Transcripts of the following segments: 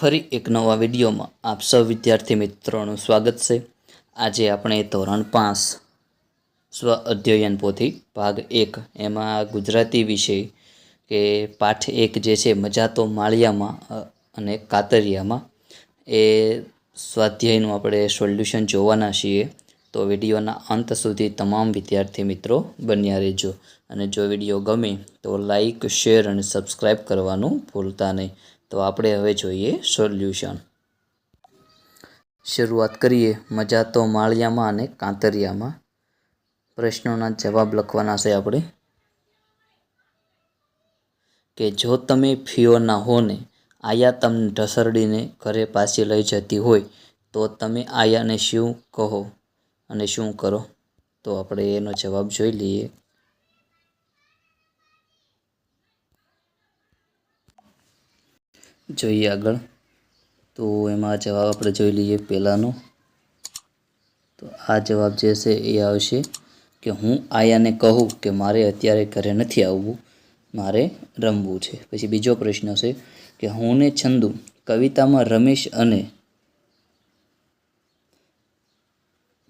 ફરી એક નવા વિડીયોમાં આપ સૌ વિદ્યાર્થી મિત્રોનું સ્વાગત છે. આજે આપણે ધોરણ પાંચ સ્વ અધ્યયન પોથી ભાગ એક એમાં ગુજરાતી વિષય કે પાઠ એક જે છે મજા તો માળિયામાં અને કાતરિયામાં એ સ્વાધ્યાયનું આપણે સોલ્યુશન જોવાના છીએ. તો વિડીયોના અંત સુધી તમામ વિદ્યાર્થી મિત્રો બન્યા રહેજો. અને જો વીડિયો ગમે તો લાઈક, શેર અને સબસ્ક્રાઈબ કરવાનું ભૂલતા નહીં. તો આપણે હવે જોઈએ સોલ્યુશન શરૂઆત કરીએ મજા તો માળિયામાં અને કાંતરિયામાં. પ્રશ્નોના જવાબ લખવાના છે આપણે. કે જો તમે ફિયોના હોને આયા તમને ઢસરડીને ઘરે પાછી લઈ જતી હોય, તો તમે આયાને શું કહો અને શું કરો? તો આપણે એનો જવાબ જોઈ લઈએ. જોઈએ આગળ. તો એમાં જવાબ આપણે જોઈ લઈએ પહેલાંનો. તો આ જવાબ જે છે એ આવશે કે હું આયાને કહું કે મારે અત્યારે ઘરે નથી આવવું, મારે રમવું છે. પછી બીજો પ્રશ્ન છે કે હું ને છંદુ કવિતામાં રમેશ અને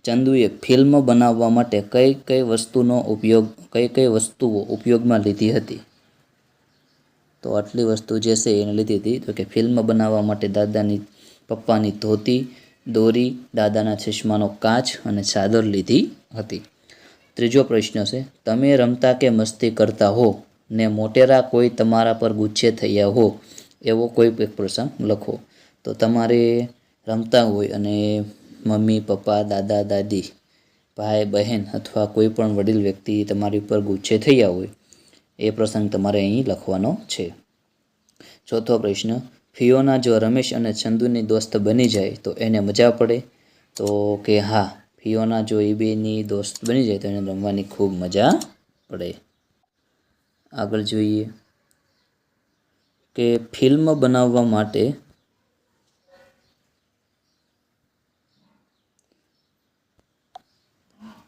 ચંદુએ ફિલ્મ બનાવવા માટે કઈ કઈ વસ્તુનો ઉપયોગ, કઈ કઈ વસ્તુઓ ઉપયોગમાં લીધી હતી? તો આટલી વસ્તુ જે છે એને લીધી હતી. તો કે ફિલ્મ બનાવવા માટે દાદાની પપ્પાની ધોતી, દોરી, દાદાના ચશ્માનો કાચ અને ચાદર લીધી હતી. ત્રીજો પ્રશ્ન છે, તમે રમતા કે મસ્તી કરતા હો? ને મોટેરા કોઈ તમારા પર ગુચ્છે થયા હો? એવો કોઈ એક પ્રસંગ લખો. તો તમારે રમતા હોય અને મમ્મી, પપ્પા, દાદા, દાદી, ભાઈ, બહેન અથવા કોઈ પણ વડીલ વ્યક્તિ તમારી ઉપર ગુચ્છે થયા હોય એ પ્રસંગ તમારે અહીં લખવાનો છે. ચોથો પ્રશ્ન, ફિયોના જો રમેશ અને ચંદુની દોસ્ત બની જાય તો એને મજા પડે? તો કે હા, ફિયોના જો એ બેની દોસ્ત બની જાય તો એને રમવાની ખૂબ મજા પડે. આગળ જોઈએ. કે ફિલ્મ બનાવવા માટે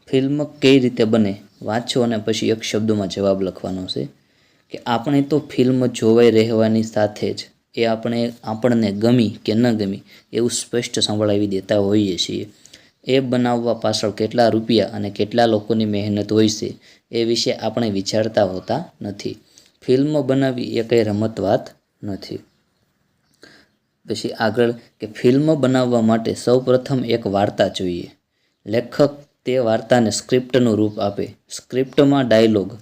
ફિલ્મ કઈ રીતે બને? વાંચો અને પછી એક શબ્દોમાં જવાબ લખવાનો છે કે આપણે તો ફિલ્મ જોવાઈ રહેવાની સાથે જ એ આપણે આપણને ગમી કે ન ગમી એવું સ્પષ્ટ સંભળાવી દેતા હોઈએ છીએ. એ બનાવવા પાછળ કેટલા રૂપિયા અને કેટલા લોકોની મહેનત હોય છે એ વિશે આપણે વિચારતા હોતા નથી. ફિલ્મ બનાવવી એ કંઈ રમત વાત નથી. પછી આગળ કે ફિલ્મ બનાવવા માટે સૌપ્રથમ એક વાર્તા જોઈએ. લેખક તે વાર્તાને સ્ક્રિપ્ટનું રૂપ આપે. સ્ક્રિપ્ટમાં ડાયલોગ,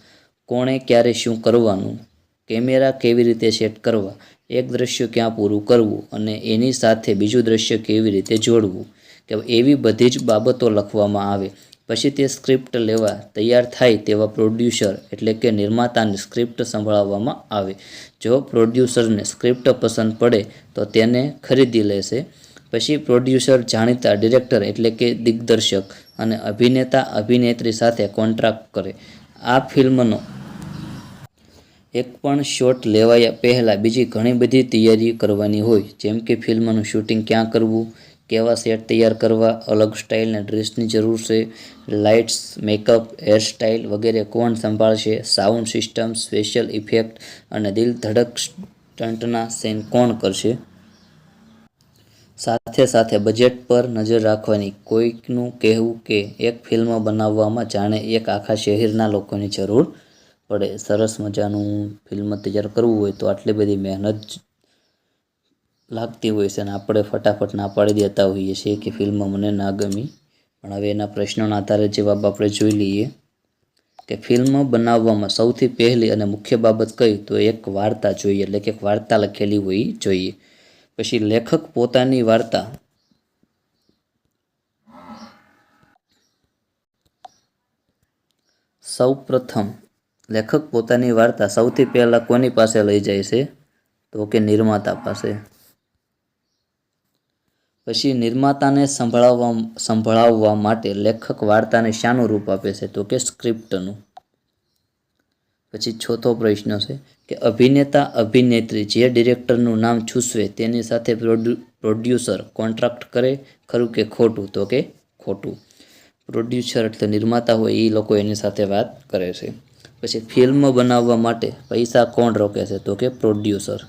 કોણે ક્યારે શું કરવાનું, કેમેરા કેવી રીતે સેટ કરવા, એક દ્રશ્ય ક્યાં પૂરું કરવું અને એની સાથે બીજું દ્રશ્ય કેવી રીતે જોડવું, કે એવી બધી જ બાબતો લખવામાં આવે. પછી તે સ્ક્રિપ્ટ લેવા તૈયાર થાય તેવા પ્રોડ્યુસર એટલે કે નિર્માતાને સ્ક્રિપ્ટ સંભળાવવામાં આવે. જો પ્રોડ્યુસરને સ્ક્રિપ્ટ પસંદ પડે તો તેને ખરીદી લેશે. પછી પ્રોડ્યુસર, જાણીતા ડિરેક્ટર એટલે કે દિગ્દર્શક અને અભિનેતા, અભિનેત્રી સાથે કોન્ટ્રાક્ટ કરે. આ ફિલ્મનો એક પણ શોટ લેવાયા પહેલાં બીજી ઘણી બધી તૈયારી કરવાની હોય, જેમ કે ફિલ્મનું શૂટિંગ ક્યાં કરવું, કેવા સેટ તૈયાર કરવા, અલગ સ્ટાઇલના ડ્રેસની જરૂર છે, લાઇટ્સ, મેકઅપ હેરસ્ટાઇલ વગેરે કોણ સંભાળશે, સાઉન્ડ સિસ્ટમ, સ્પેશિયલ ઇફેક્ટ અને દિલ ધડક સ્ટંટના સેન કોણ કરશે? સાથે સાથે બજેટ પર નજર રાખવાની. કોઈકનું કહેવું કે એક ફિલ્મ બનાવવામાં જાણે એક આખા શહેરના લોકોની જરૂર પડે. સરસ મજાનું ફિલ્મ તૈયાર કરવું હોય તો આટલી બધી મહેનત લાગતી હોય છે અને આપણે ફટાફટ ના પાડી દેતા હોઈએ છીએ કે ફિલ્મ મને ના ગમી. પણ હવે એના પ્રશ્નોના આધારે જવાબ આપણે જોઈ લઈએ કે ફિલ્મ બનાવવામાં સૌથી પહેલી અને મુખ્ય બાબત કઈ? તો એક વાર્તા જોઈએ. એટલે કે એક વાર્તા લખેલી હોવી જોઈએ. પછી લેખક પોતાની વાર્તા. સૌ પ્રથમ લેખક પોતાની વાર્તા સૌથી પહેલાં કોની પાસે લઈ જાય છે? તો કે નિર્માતા પાસે. પછી નિર્માતાને સંભળાવવા સંભળાવવા માટે લેખક વાર્તાને શાનું રૂપ આપે છે? તો કે સ્ક્રિપ્ટનું. પછી ચોથો પ્રશ્ન છે કે અભિનેતા, અભિનેત્રી જે ડિરેક્ટરનું નામ છૂસવે તેની સાથે પ્રોડ્યુ, પ્રોડ્યુસર કોન્ટ્રાક્ટ કરે ખરું કે ખોટું? તો કે ખોટું. પ્રોડ્યુસર એટલે નિર્માતા હોય એ લોકો એની સાથે વાત કરે છે. પછી ફિલ્મ બનાવવા માટે પૈસા કોણ રોકે છે? તો કે પ્રોડ્યુસર.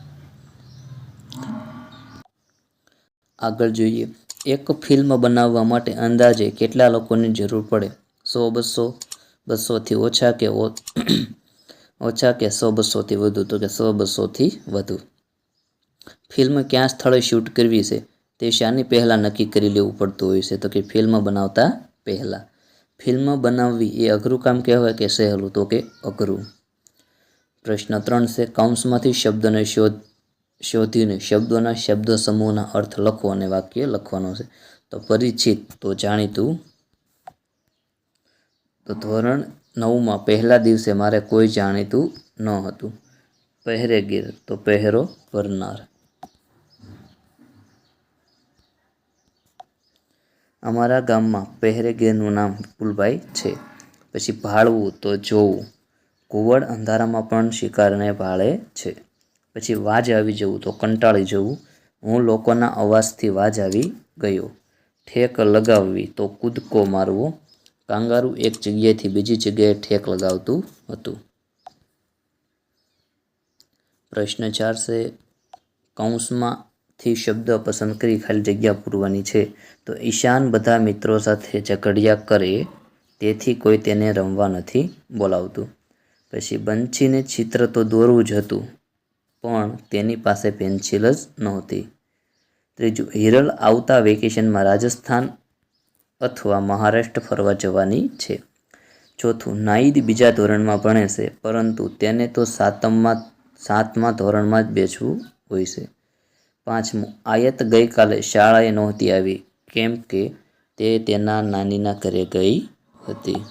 આગળ જોઈએ. એક ફિલ્મ બનાવવા માટે અંદાજે કેટલા લોકોની જરૂર પડે? સો, બસો, બસોથી ઓછા કે ઓછા કે સો બસોથી વધુ? તો કે સો બસોથી વધુ. ફિલ્મ ક્યાં સ્થળે શૂટ કરવી છે? તે શાની પહેલાં નક્કી કરી લેવું પડતું હોય છે. તો કે ફિલ્મ બનાવતા પહેલાં. ફિલ્મ બનાવવી એ અઘરું કામ કહેવાય કે સહેલું? તો કે અઘરું. પ્રશ્ન ત્રણ છે, કૌંસમાંથી શબ્દને શોધ, શોધીને શબ્દોના શબ્દ સમૂહના અર્થ લખો અને વાક્ય લખવાનો છે. તો પરિચિત, તો જાણીતું. તો ધોરણ નવમાં પહેલા દિવસે મારે કોઈ જાણીતું ન હતું. પહેરેગીર તો પહેરો ભરનાર અમારા ગામમાં પહેરેગીરનું નામ વિપુલભાઈ છે. પછી ભાળવું તો જોવું. કુંવળ અંધારામાં પણ શિકારને ભાળે છે. પછી વાજ આવી જવું તો કંટાળી જવું. હું લોકોના અવાજથી વાજ આવી ગયો. ઠેક લગાવવી તો કૂદકો મારવો. કાંગારું એક જગ્યાએથી બીજી જગ્યાએ ઠેક લગાવતું હતું. પ્રશ્ન ચાર છે, કૌંસમાંથી શબ્દ પસંદ કરી ખાલી જગ્યા પૂરવાની છે. તો ઈશાન બધા મિત્રો સાથે ઝઘડિયા કરે, તેથી કોઈ તેને રમવા નથી બોલાવતું. પછી બંછીને ચિત્ર તો દોરવું જ હતું, પણ તેની પાસે પેન્સિલ જ નહોતી. ત્રીજું, હિરલ આવતા વેકેશનમાં રાજસ્થાન અથવા મહારાષ્ટ્ર ફરવા જવાની છે. ચોથું, નાઈદ બીજા ધોરણમાં ભણે છે, પરંતુ તેને તો સાતમમાં, સાતમા ધોરણમાં જ બેસવું હોય છે. પાંચમું, આયત ગઈકાલે શાળાએ નહોતી આવી, કેમ કે તે તેના નાનીના ઘરે ગઈ હતી.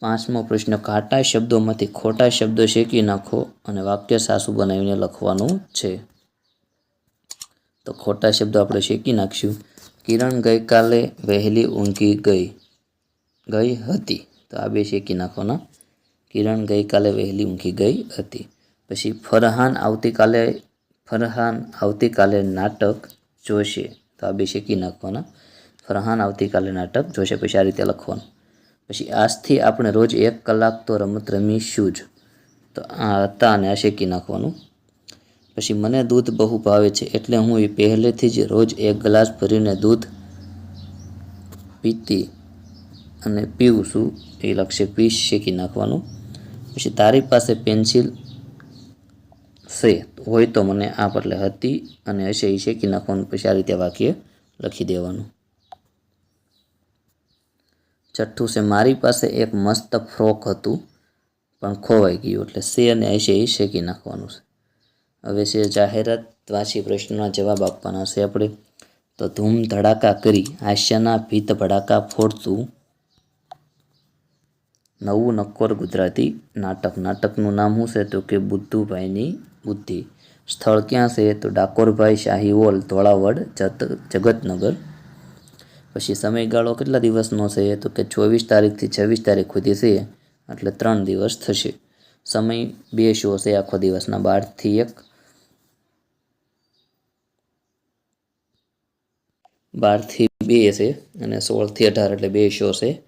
પાંચમો પ્રશ્ન ઘાટા શબ્દોમાંથી ખોટા શબ્દો શેકી નાખો અને વાક્ય સાસુ બનાવીને લખવાનું છે. તો ખોટા શબ્દો આપણે શેકી નાખશું. કિરણ ગઈકાલે વહેલી ઊંઘી ગઈ. ગઈ હતી. તો આ બે શેકી નાખવાના. કિરણ ગઈકાલે વહેલી ઊંઘી ગઈ હતી. પછી ફરહાન આવતીકાલે ફરહાન આવતીકાલે નાટક જોશે. તો આ બે શેકી નાખવાના. ફરહાન આવતીકાલે નાટક જોશે. પછી આ રીતે લખવાનું. પછી આજથી આપણે રોજ એક કલાક તો રમત રમીશું જ. તો આ હતા અને આ શેકી નાખવાનું. પછી મને દૂધ બહુ ભાવે છે એટલે હું એ પહેલેથી જ રોજ એક ગ્લાસ ભરીને દૂધ પીતી અને પીવું છું એ લક્ષ્ય પીસ શેકી નાખવાનું. પછી તારી પાસે પેન્સિલ છે હોય તો મને આ પટલે હતી અને હશે એ શેકી નાખવાનું. પછી આ રીતે વાક્ય લખી દેવાનું. છઠ્ઠું છે, મારી પાસે એક મસ્ત ફ્રોક હતું પણ ખોવાઈ ગયું એટલે સે અને હશે એ શેકી નાખવાનું છે. હવે છે જાહેરાત વાંચી પ્રશ્નોના જવાબ આપવાના છે આપણે. તો ધૂમ ધડાકા કરી, હાસ્યના ભીત ભડાકા ફોડતું નવું નક્કોર ગુજરાતી નાટક. નાટકનું નામ શું છે તો કે બુદ્ધુભાઈની બુદ્ધિ. સ્થળ ક્યાં છે તો ડાકોરભાઈ શાહી હોલ, ધોળાવડ, જત, જગતનગર. પછી સમયગાળો કેટલા દિવસનો છે તો કે ચોવીસ તારીખથી છવ્વીસ તારીખ સુધી છે, એટલે ત્રણ દિવસ થશે. સમય બે શો છે આખો દિવસના બારથી એક બારથી બે છે અને સોળથી અઢાર એટલે બે શો છે.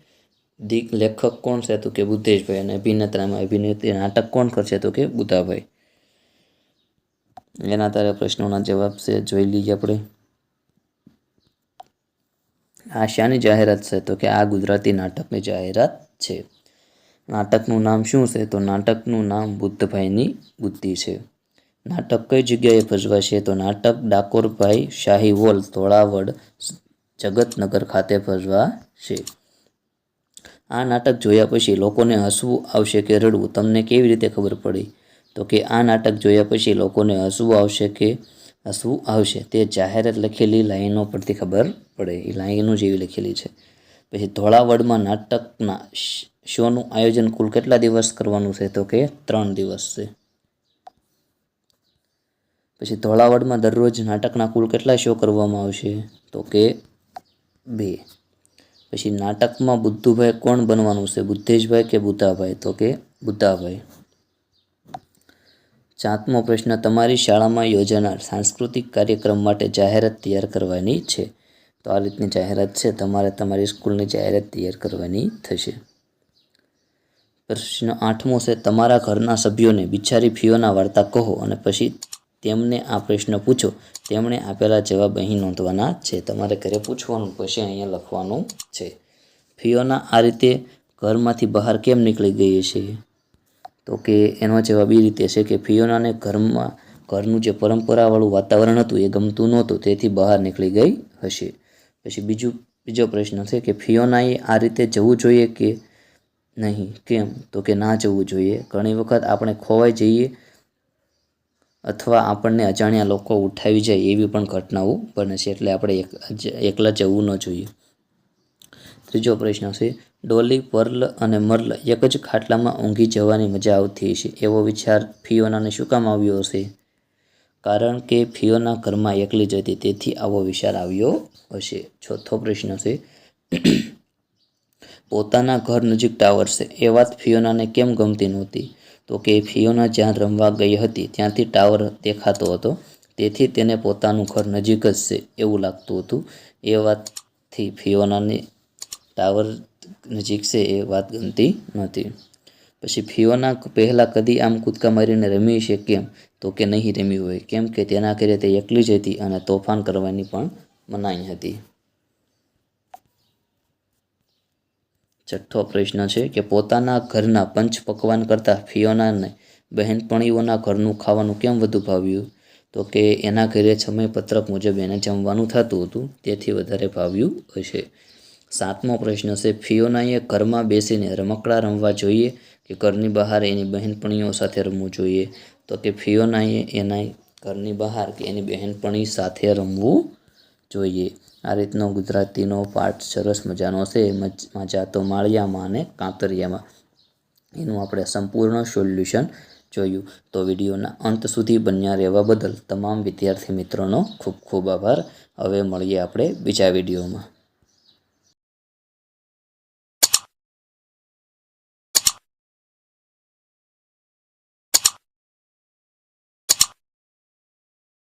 દિગ લેખક કોણ છે તો કે બુદ્ધેશભાઈ અને અભિનેત્રામાં અભિનેત્રી નાટક કોણ કરશે તો કે બુધાભાઈ? એના તારે પ્રશ્નોના જવાબ છે, જોઈ લઈએ આપણે. આ શાની જાહેરાત છે તો કે આ ગુજરાતી નાટકની જાહેરાત છે. નાટકનું નામ શું છે? તો નાટકનું નામ બુદ્ધભાઈની બુદ્ધિ છે. નાટક કઈ જગ્યાએ ભજવાશે તો નાટક ડાકોરભાઈ શાહી વોલ, ધોળાવડ, જગતનગર ખાતે ભજવાશે આ નાટક જોયા પછી લોકોને હસવું આવશે કે રડવું? તમને કેવી રીતે ખબર પડી? તો કે આ નાટક જોયા પછી લોકોને હસવું આવશે કે હસવું આવશે? તે જાહેરાત લખેલી લાઈનો પરથી ખબર પડે. એ લાઈનો જેવી લખેલી છે. પછી ધોળાવડમાં નાટકના શોનું આયોજન કુલ કેટલા દિવસ કરવાનું છે? તો કે ત્રણ દિવસ છે. પછી ધોળાવડમાં દરરોજ નાટકના કુલ કેટલા શો કરવામાં આવશે? તો કે બે. પછી નાટકમાં બુદ્ધુભાઈ કોણ બનવાનું છે? બુદ્ધેશભાઈ કે બુદ્ધાભાઈ? તો કે બુદ્ધાભાઈ. સાતમો પ્રશ્ન, તમારી શાળામાં યોજાનાર સાંસ્કૃતિક કાર્યક્રમ માટે જાહેરાત તૈયાર કરવાની છે? તો આ રીતની જાહેરાત છે. તમારે તમારી સ્કૂલની જાહેરાત તૈયાર કરવાની થશે. પ્રશ્ન આઠમો છે, તમારા ઘરના સભ્યોને બિચારી ફીઓના વાર્તા કહો અને પછી તેમને આ પ્રશ્ન પૂછો. તેમણે આપેલા જવાબ અહીં નોંધવાના છે. તમારે ઘરે પૂછવાનું પછી અહીંયા લખવાનું છે. ફિયોના આ રીતે ઘરમાંથી બહાર કેમ નીકળી ગઈ છે તો કે એનો જવાબ એ રીતે છે કે ફિયોનાને ઘરમાં, ઘરનું જે પરંપરાવાળું વાતાવરણ હતું એ ગમતું નહોતું, તેથી બહાર નીકળી ગઈ હશે. પછી બીજું, બીજો પ્રશ્ન છે કે ફિયોનાએ આ રીતે જવું જોઈએ કે નહીં? કેમ? તો કે ના જવું જોઈએ. ઘણી વખત આપણે ખોવાઈ જઈએ અથવા આપણને અજાણ્યા લોકો ઉઠાવી જાય એવી પણ ઘટનાઓ બને છે એટલે આપણે એક એકલા જવું ન જોઈએ. ત્રીજો પ્રશ્ન છે, ડોલી, પર્લ અને મર્લ એક જ ખાટલામાં ઊંઘી જવાની મજા આવતી હશે એવો વિચાર ફિયોનાને શું કામ આવ્યો હશે? કારણ કે ફિયોના ઘરમાં એકલી જ હતી, તેથી આવો વિચાર આવ્યો હશે. ચોથો પ્રશ્ન છે, પોતાના ઘર નજીક ટાવર છે. એ વાત ફિયોનાને કેમ ગમતી નહોતી? તો કે ફિયોના જ્યાં રમવા ગઈ હતી, ત્યાંથી ટાવર દેખાતો હતો. તેથી તેને પોતાનું ઘર નજીક જ છે એવું લાગતું હતું. એ વાતથી ફિયોનાને ટાવર નજીક છે એ વાત ગમતી નહોતી. પછી ફિયોના પહેલાં કદી આમ કૂદકા મારીને રમી છે કેમ? તો કે નહીં રમી હોય. કેમ કે તેના ઘરે તે એકલી જ હતી અને તોફાન કરવાની પણ મનાઈ હતી. છઠ્ઠો પ્રશ્ન છે કે પોતાના ઘરના પંચ પકવાન કરતાં ફિયોનાને બહેનપણીઓના ઘરનું ખાવાનું કેમ વધુ ભાવ્યું? તો કે એના ઘરે સમયપત્રક મુજબ એને જમવાનું થતું હતું, તેથી વધારે ભાવ્યું હશે. સાતમો પ્રશ્ન છે, ફિયોનાએ ઘરમાં બેસીને રમકડા રમવા જોઈએ કે ઘરની બહાર એની બહેનપણીઓ સાથે રમવું જોઈએ? તો કે ફિયોનાએ એના ઘરની બહાર કે એની બહેનપણી સાથે રમવું જોઈએ? આ રીતનો ગુજરાતીનો પાઠ સરસ મજાનો છે. મજા તો માળિયામાં અને કાંતરિયામાં. એનું આપણે સંપૂર્ણ સોલ્યુશન જોયું. તો વિડીયોના અંત સુધી બન્યા રહેવા બદલ તમામ વિદ્યાર્થી મિત્રોનો ખૂબ ખૂબ આભાર. હવે મળીએ આપણે બીજા વિડીયોમાં.